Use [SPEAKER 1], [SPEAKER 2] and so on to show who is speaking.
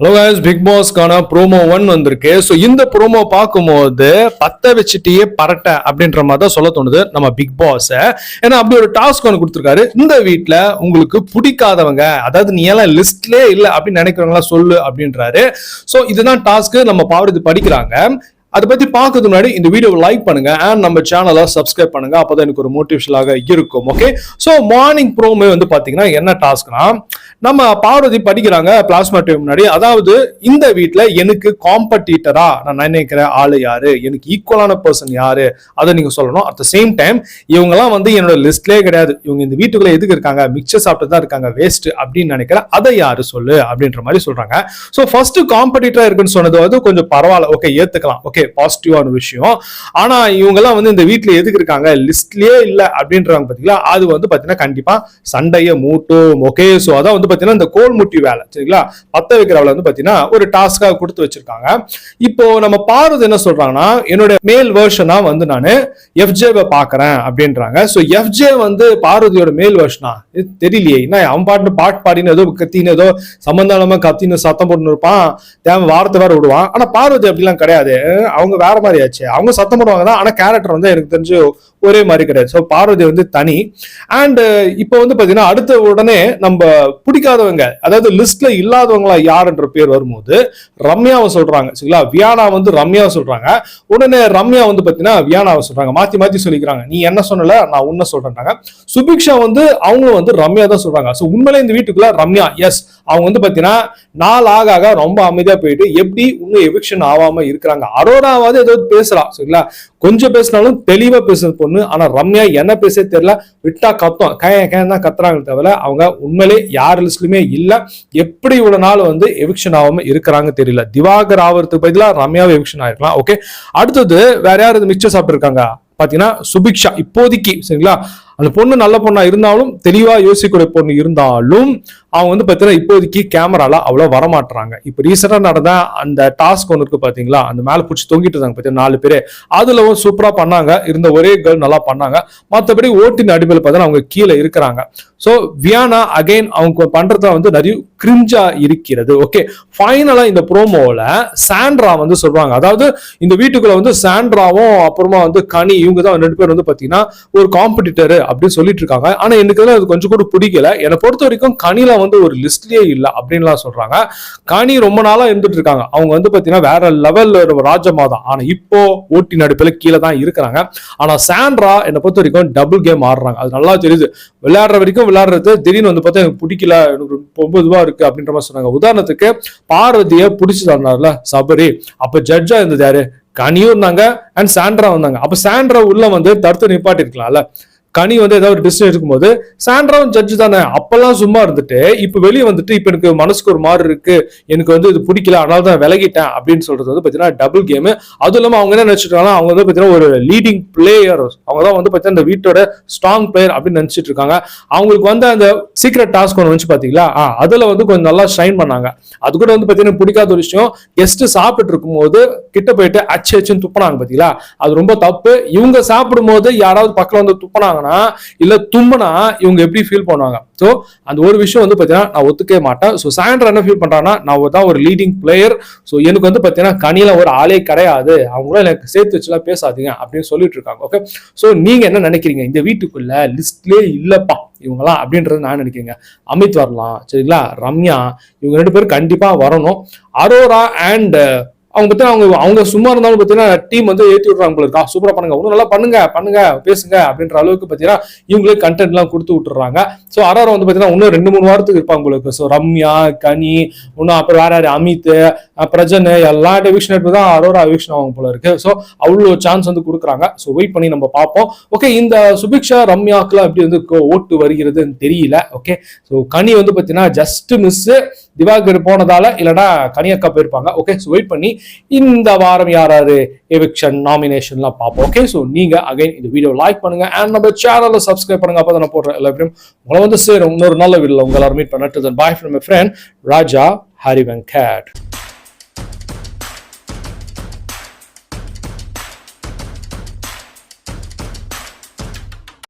[SPEAKER 1] Hello big பாஸ்க்கான promo one வந்திருக்கு. So இந்த ப்ரோமோ பார்க்கும்போது பத்த வச்சுட்டே பரட்ட அப்படின்ற மாதிரி தான் சொல்ல தோணுது நம்ம பிக் பாஸ் ஏன்னா அப்படி ஒரு டாஸ்க் ஒன்று கொடுத்துருக்காரு. இந்த வீட்டில் உங்களுக்கு பிடிக்காதவங்க அதாவது நீ எல்லாம் லிஸ்ட்லேயே இல்லை அப்படின்னு நினைக்கிறவங்களாம் சொல்லு அப்படின்றாரு. ஸோ இதுதான் டாஸ்க்கு நம்ம பாவடி படிக்கிறாங்க. அதை பத்தி பார்க்கறதுக்கு முன்னாடி இந்த வீடியோவை லைக் பண்ணுங்க. அண்ட் நம்ம சேனலை சப்ஸ்கிரைப் பண்ணுங்க. அப்பதான் எனக்கு ஒரு மோட்டிவேஷனாக இருக்கும். ஓகே ஸோ மார்னிங் ப்ரோமே வந்து பாத்தீங்கன்னா என்ன டாஸ்க்னா நம்ம பார்வதி படிக்கிறாங்க பிளாஸ்மா டியூப் முன்னாடி. அதாவது இந்த வீட்டில் எனக்கு காம்படிட்டரா நான் நினைக்கிறேன் ஆள் யாரு? எனக்கு ஈக்குவலான பர்சன் யாரு? அதை நீங்க சொல்லணும். அட் த சேம் டைம் இவங்கெல்லாம் வந்து என்னோட லிஸ்ட்லேயே கிடையாது. இவங்க இந்த வீட்டுக்குள்ள எதுக்கு இருக்காங்க? மிக்சர் சாப்பிட்டு தான் இருக்காங்க. வேஸ்ட் அப்படின்னு நினைக்கிறேன். அதை யாரு சொல்லு? அப்படின்ற மாதிரி சொல்றாங்க. ஸோ ஃபர்ஸ்ட் காம்படிட்டரா இருக்குன்னு சொன்னது வந்து கொஞ்சம் பரவாயில்ல. ஓகே ஏத்துக்கலாம். ஓகே பாசிட்டிவான விஷயம். ஆனா இவங்கெல்லாம் வந்து இந்த வீட்டில் எதுக்கு இருக்காங்க? லிஸ்ட்லயே இல்லை அப்படின்றவங்க பார்த்தீங்களா அது வந்து பார்த்தீங்கன்னா கண்டிப்பா சண்டைய மூட்டும். ஓகே ஸோ அதான் வந்து பார்த்தீங்கன்னா இந்த கோல் முட்டி வேலை சரிங்களா? பத்த வைக்கிற வேலை வந்து பார்த்தீங்கன்னா ஒரு டாஸ்காக கொடுத்து வச்சிருக்காங்க. இப்போ நம்ம பார்வதி என்ன சொல்றாங்கன்னா என்னோட மேல் வேர்ஷனா வந்து நான் எஃப்ஜேவை பாக்குறேன் அப்படின்றாங்க. ஸோ எஃப்ஜே வந்து பார்வதியோட மேல் வேர்ஷனா தெரியலையே. என்ன அவன் பாட்டு பாட்டு பாடின்னு ஏதோ கத்தின்னு ஏதோ சம்பந்தானமா கத்தின்னு சத்தம் போட்டுன்னு இருப்பான். தேவை வார்த்தை வேற விடுவான். ஆனா பார்வதி அப்படிலாம் கிடையாது. அவங்க வேற மாதிரி ஆச்சு. அவங்க சத்தம் போடுவாங்க தான். ஆனா கேரக்டர் வந்து எனக்கு தெரிஞ்சு ஒரே மாதிரி கிடையாது. ஸோ பார்வதி வந்து தனி. அண்ட் uh, இப்போ வந்து பாத்தீங்கன்னா அடுத்த உடனே நம்ம பிடிக்காதவங்க அதாவது லிஸ்ட்ல இல்லாதவங்களா யாருன்ற பேர் வரும்போது ரம்யாவை சொல்றாங்க. சரிங்களா? வியானா வந்து ரம்யாவை சொல்றாங்க. உடனே ரம்யா வந்து பாத்தீங்கன்னா வியானாவை சொல்றாங்க. மாத்தி மாத்தி சொல்லிக்கிறாங்க. நீ என்ன சொன்னல? நான் உன்ன சொல்றேன்றாங்க சுபிக்ஷா வந்து அவங்களும் வந்து ரம்யா தான் சொல்றாங்க. ஸோ உண்மையிலே இந்த வீட்டுக்குள்ள ரம்யா எஸ் அவங்க வந்து பாத்தீங்கன்னா நாள் ஆக ஆக ரொம்ப அமைதியா போயிட்டு எப்படி இன்னும் எவிக்ஷன் ஆகாம இருக்கிறாங்க? அரோராவாவது ஏதோ பேசுறா சரிங்களா? கொஞ்சம் பேசினாலும் தெளிவா பேசுற பொண்ணு. ஆனா ரம்யா என்ன பேச தெரியல. விட்டா கத்தம். கய கேன் தான் கத்துறாங்க தவிர அவங்க உண்மையிலே யார் லிஸ்ட்லயுமே இல்ல. எப்படி இவ்வளவு நாள் வந்து எவிக்ஷன் ஆகாம இருக்கிறாங்க தெரியல. திவாகர் ஆவறதுக்கு பதிலாக ரம்யாவை எவிக்ஷன் ஆயிருக்கலாம். ஓகே அடுத்தது வேற யார் இது மிச்சம் சாப்பிட்டு இருக்காங்க பாத்தீங்கன்னா சுபிக்ஷா. இப்போதைக்கு சரிங்களா? அந்த பொண்ணு நல்ல பொண்ணா இருந்தாலும் தெளிவா யோசிக்கக்கூடிய பொண்ணு இருந்தாலும் அவங்க வந்து பார்த்தீங்கன்னா இப்போதைக்கு கேமரால அவ்வளோ வரமாட்டுறாங்க இப்போ ரீசெண்டாக நடந்த அந்த டாஸ்க் ஒன்று இருக்கு பார்த்தீங்களா அந்த மேலே பிடிச்சி தொங்கிட்டு இருந்தாங்க பார்த்தீங்கன்னா நாலு பேர். அதுல சூப்பராக பண்ணாங்க. இருந்த ஒரே கேர்ள் நல்லா பண்ணாங்க. மற்றபடி ஓட்டின் அடிப்பில் பார்த்தீங்கன்னா அவங்க கீழே இருக்கிறாங்க. ஸோ வியானா அகைன் அவங்க பண்றதுல வந்து நிறைய கிரிஞ்சா இருக்கிறது. ஓகே ஃபைனலா இந்த ப்ரோமோவில் சாண்ட்ரா வந்து சொல்றாங்க. அதாவது இந்த வீட்டுக்குள்ள வந்து சாண்ட்ராவும் அப்புறமா வந்து கனி இவங்க தான் ரெண்டு பேர் வந்து பாத்தீங்கன்னா ஒரு காம்படிட்டர் அப்படின்னு சொல்லிட்டு இருக்காங்க. ஆனா எனக்கு அது கொஞ்சம் கூட பிடிக்கல. என்னை பொறுத்த வரைக்கும் கனிலாம் வந்து ஒரு லிஸ்ட்லேயே இல்லை அப்படின்லாம் சொல்றாங்க. காணி ரொம்ப நாளாக இருந்துட்டு இருக்காங்க. அவங்க வந்து பார்த்தீங்கன்னா வேற லெவலில் ஒரு ராஜமா தான். ஆனால் இப்போ ஓட்டி நடுப்பில் கீழே தான் இருக்கிறாங்க. ஆனால் சாண்ட்ரா என்னை பொறுத்த வரைக்கும் டபுள் கேம் ஆடுறாங்க. அது நல்லா தெரியுது. விளையாடுற வரைக்கும் விளையாடுறது திடீர்னு வந்து பார்த்தா எனக்கு பிடிக்கல எனக்கு ரொம்ப இதுவா இருக்கு அப்படின்ற மாதிரி சொன்னாங்க. உதாரணத்துக்கு பார்வதியை பிடிச்சி தந்தார்ல சபரி. அப்போ ஜட்ஜா இருந்தது யாரு? கனியும் இருந்தாங்க அண்ட் சாண்ட்ரா வந்தாங்க. அப்போ சாண்ட்ரா உள்ள வந்து தடுத்து நிப்பாட்டி இருக்கலாம்ல கனி வந்து ஏதாவது ஒரு டிசிஷன் எடுக்கும்போது சாண்ட்ராவும் ஜட்ஜ் தானே? அப்பெல்லாம் சும்மா இருந்துட்டு இப்போ வெளியே வந்துட்டு இப்போ எனக்கு மனசுக்கு ஒரு மாதிரி இருக்கு. எனக்கு வந்து இது பிடிக்கல அதனால தான் விலகிட்டேன் அப்படின்னு சொல்றது வந்து பார்த்தீங்கன்னா டபுள் கேமு அதுவும் இல்லாமல் அவங்க என்ன நினைச்சிருக்காங்க அவங்க வந்து பார்த்தீங்கன்னா ஒரு லீடிங் பிளேயர் அவங்க தான் வந்து பார்த்தீங்கன்னா இந்த வீட்டோட ஸ்ட்ராங் பிளேயர் அப்படின்னு நினைச்சிட்டு இருக்காங்க. அவங்களுக்கு வந்து அந்த சீக்ரெட் டாஸ்க் ஒன்று வந்துச்சு பார்த்தீங்களா ஆ, வந்து கொஞ்சம் நல்லா ஷைன் பண்ணாங்க. அது கூட வந்து பார்த்தீங்கன்னா பிடிக்காத ஒரு விஷயம் கெஸ்ட் சாப்பிட்டு இருக்கும்போது கிட்ட போயிட்டு அச்சு அச்சுன்னு துப்பினாங்க பார்த்தீங்களா அது ரொம்ப தப்பு. இவங்க சாப்பிடும்போது யாராவது பக்கம் வந்து துப்பினாங்கன்னா இல்ல தும்புனா இவங்க எப்படி ஃபீல் பண்ணுவாங்க? ஸோ அந்த ஒரு விஷயம் வந்து பாத்தீங்கன்னா நான் ஒத்துக்கவே மாட்டேன். ஸோ சாயந்தரம் என்ன ஃபீல் பண்ணுறான்னா நான் தான் ஒரு லீடிங் பிளேயர் ஸோ எனக்கு வந்து பாத்தீங்கன்னா கனியில ஒரு ஆளே கிடையாது. அவங்களும் எனக்கு சேர்த்து வச்சுலாம் பேசாதீங்க அப்படின்னு சொல்லிட்டு இருக்காங்க. ஓகே ஸோ நீங்க என்ன நினைக்கிறீங்க? இந்த வீட்டுக்குள்ள லிஸ்ட்லயே இல்லப்பா இவங்களாம் அப்படின்றது நான் நினைக்கிறேங்க. அமித் வரலாம் சரிங்களா? ரம்யா இவங்க ரெண்டு பேரும் கண்டிப்பா வரணும். அரோரா அண்ட் அவங்க பத்தி அவங்க அவங்க சும்மா இருந்தாலும் பார்த்தீங்கன்னா டீம் வந்து ஏற்றி விட்றாங்க போல இருக்கா? சூப்பராக பண்ணுங்க. ஒன்றும் நல்லா பண்ணுங்க பண்ணுங்க பேசுங்க அப்படின்ற அளவுக்கு பார்த்தீங்கன்னா இவங்களே கண்டென்ட்லாம் கொடுத்து விட்டுறாங்க. ஸோ அரோரா வந்து பார்த்தீங்கன்னா இன்னும் ரெண்டு மூணு வாரத்துக்கு இருப்பாங்க உங்களுக்கு ஸோ ரம்யா கனி இன்னும் அப்புறம் வேற யார்? அமித் பிரஜன் எல்லா டிவிஷன் எடுத்து தான் அரோரா எவிக்ஷன் ஆகும் போல இருக்கு. ஸோ அவ்வளோ சான்ஸ் வந்து கொடுக்குறாங்க. ஸோ வெயிட் பண்ணி நம்ம பார்ப்போம். ஓகே இந்த சுபிக்ஷா ரம்யாக்கெல்லாம் எப்படி வந்து ஓட்டு வருகிறதுன்னு தெரியல. ஓகே ஸோ கனி வந்து பார்த்தீங்கன்னா ஜஸ்ட் மிஸ்ஸு திவாகர் போனதால இல்லைன்னா கனியக்கா போயிருப்பாங்க. ஓகே ஸோ வெயிட் பண்ணி இந்த வாரம் யாராவது எவிக்ஷன் நாமினேஷன்லாம் பார்ப்போம். ஓகே ஸோ நீங்க அகைன் இந்த வீடியோ லைக் பண்ணுங்க. அண்ட் நம்ம சேனலை சப்ஸ்கிரைப் பண்ணுங்க. அப்போ நான் போடுற எல்லாருமே உங்களை வந்து சேரும். இன்னொரு நல்ல வீடியோல உங்களை மீட் பண்ணிட்டு bye from friend Raja Hari Venkat